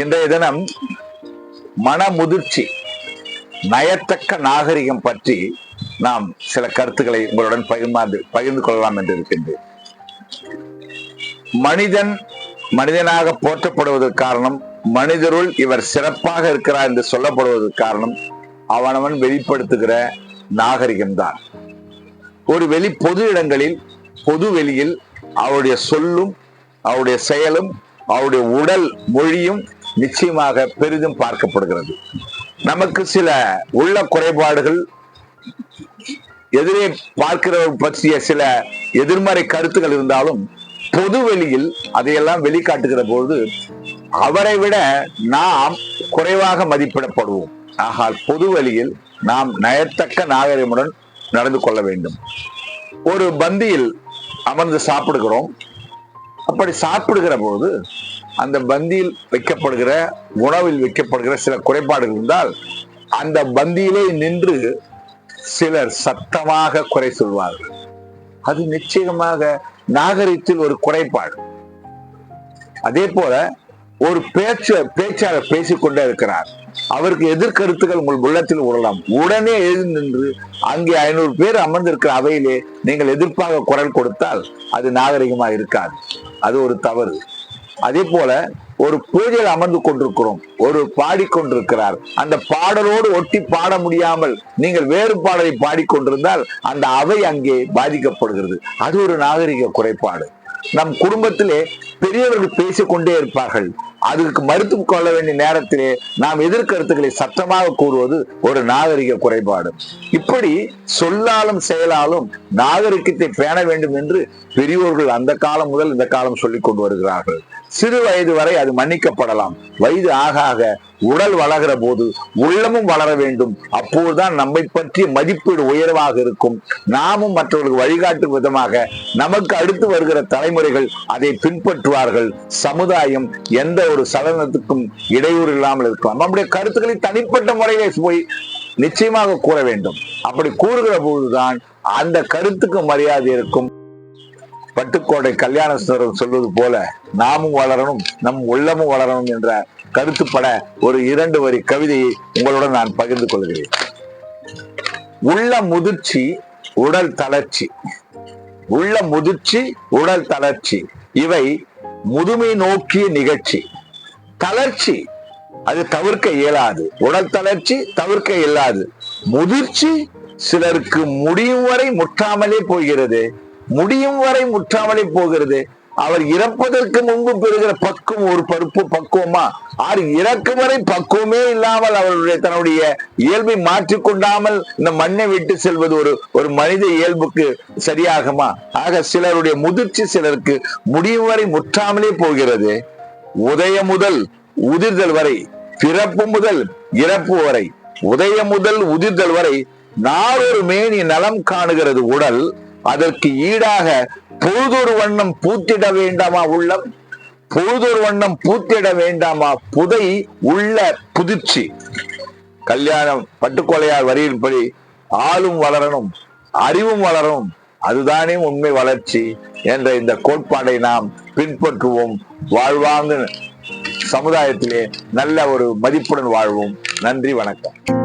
இன்றைய தினம் மனமுதிர்ச்சி நயத்தக்க நாகரிகம் பற்றி நாம் சில கருத்துக்களை உங்களுடன் பகிர்ந்து பகிர்ந்து கொள்ளலாம் என்று இருக்கின்றேன். மனிதன் மனிதனாக போற்றப்படுவதற்கு காரணம் மனிதருள் இவர் சிறப்பாக இருக்கிறார் என்று சொல்லப்படுவதற்கு காரணம் அவனவன் வெளிப்படுத்துகிற நாகரிகம்தான். ஒரு வெளி பொது இடங்களில் பொது வெளியில் அவருடைய சொல்லும் அவருடைய செயலும் அவருடைய உடல் மொழியும் நிச்சயமாக பெரிதும் பார்க்கப்படுகிறது. நமக்கு சில உள்ள குறைபாடுகள் எதிரே பார்க்கிறவர் பற்றிய சில எதிர்மறை கருத்துக்கள் இருந்தாலும் பொது வெளியில் அதையெல்லாம் வெளிக்காட்டுகிற பொழுது அவரை விட நாம் குறைவாக மதிப்பிடப்படுவோம். ஆகால் பொது வழியில் நாம் நயத்தக்க நாகரிகமுடன் நடந்து கொள்ள வேண்டும். ஒரு பந்தியில் அமர்ந்து சாப்பிடுகிறோம். அப்படி சாப்பிடுகிற பொழுது அந்த பந்தியில் வைக்கப்படுகிற உணவில் வைக்கப்படுகிற சில குறைபாடுகள் இருந்தால் அந்த பந்தியிலே நின்று சிலர் சத்தமாக குறை சொல்வார்கள். அது நிச்சயமாக நாகரிகத்தில் ஒரு குறைபாடு. அதே போல ஒரு பேச்சு பேச்சாளர் பேசிக்கொண்டே இருக்கிறார். அவருக்கு எதிர்கருத்துக்கள் உங்கள் உள்ளத்தில் உடலாம் உடனே எழுந்து நின்று அங்கே ஐநூறு பேர் அமர்ந்திருக்கிற அவையிலே நீங்கள் எதிர்ப்பாக குரல் கொடுத்தால் அது நாகரிகமா இருக்காது. அது ஒரு தவறு. அதே போல ஒரு பூஜையில் அமர்ந்து கொண்டிருக்கிறோம். ஒரு பாடிக்கொண்டிருக்கிறார் அந்த பாடலோடு ஒட்டி பாட முடியாமல் நீங்கள் வேறு பாடலை பாடிக்கொண்டிருந்தால் அந்த அவை அங்கே பாதிக்கப்படுகிறது. அது ஒரு நாகரிக குறைபாடு. நம் குடும்பத்திலே பெரியவர்கள் பேசிக்கொண்டே இருப்பார்கள். அதுக்கு மறுத்து கொள்ள வேண்டிய நேரத்திலே நாம் எதிர்கருத்துக்களை சத்தமாக கூறுவது ஒரு நாகரிக குறைபாடு. இப்படி சொல்லாலும் செயலாலும் நாகரிகத்தை பேண வேண்டும் என்று பெரியோர்கள் அந்த காலம் முதல் இந்த காலம் சொல்லிக் கொண்டு வருகிறார்கள். சிறு வயது வரை அது மன்னிக்கப்படலாம். வயது ஆக ஆக உடல் வளர்கிற போது உள்ளமும் வளர வேண்டும். அப்போதுதான் நம்மை பற்றிய மதிப்பீடு உயர்வாக இருக்கும். நாமும் மற்றவர்களுக்கு வழிகாட்டும் விதமாக நமக்கு அடுத்து வருகிற தலைமுறைகள் அதை பின்பற்றுவார்கள். சமுதாயம் எந்த ஒரு சலனத்துக்கும் இடையூறு இல்லாமல் இருக்கலாம். நம்முடைய கருத்துக்களை தனிப்பட்ட முறையிலே போய் நிச்சயமாக கூற வேண்டும். அப்படி கூறுகிற போதுதான் அந்த கருத்துக்கு மரியாதை இருக்கும். பட்டுக்கோட்டை கல்யாண சொல்வது போல நாமும் வளரணும் நம் உள்ளமும் வளரணும் என்ற கருத்துப்பட ஒரு இரண்டு வரி கவிதையை உங்களுடன் நான் பகிர்ந்து கொள்கிறேன். உள்ள முதிர்ச்சி உடல் தளர்ச்சி. உள்ள முதிர்ச்சி உடல் தளர்ச்சி. இவை முதுமை நோக்கிய நிகழ்ச்சி. தளர்ச்சி அது தவிர்க்க இயலாது. உடல் தளர்ச்சி தவிர்க்க இயலாது. முதிர்ச்சி சிலருக்கு முடியும் வரை முற்றாமலே போகிறது. முடியும் வரை முற்றாமலே போகிறது. அவர் இறப்பதற்கு முன்பு பெறுகிற பக்குவம் ஒரு பருப்பு பக்குவமா? ஆறு இறக்கும் வரை பக்குவமே இல்லாமல் அவருடைய தன்னுடைய இயல்பை மாற்றிக்கொண்டாமல் இந்த மண்ணை விட்டு செல்வது ஒரு ஒரு மனித இயல்புக்கு சரியாகுமா? ஆக சிலருடைய முதிர்ச்சி சிலருக்கு முடியும் வரை முற்றாமலே போகிறது. உதயம் முதல் உதிர்தல் வரை பிறப்பு முதல் இறப்பு வரை உதயம் முதல் உதிர்தல் வரை நாளொரு மேனி நலம் காணுகிறது உடல் அதற்கு ஈடாக பொழுதொரு வண்ணம் பூத்திட வேண்டாமா உள்ளம்? பொழுதொரு வண்ணம் பூத்திட வேண்டாமா? புதை உள்ள புதிர்ச்சி. கல்யாணம் பட்டுக்கொலையார் வரியின்படி ஆளும் வளரணும் அறிவும் வளரணும். அதுதானே உண்மை வளர்ச்சி என்ற இந்த கோட்பாடை நாம் பின்பற்றுவோம். வாழ்வாங்க சமுதாயத்திலே நல்ல ஒரு மதிப்புடன் வாழ்வோம். நன்றி வணக்கம்.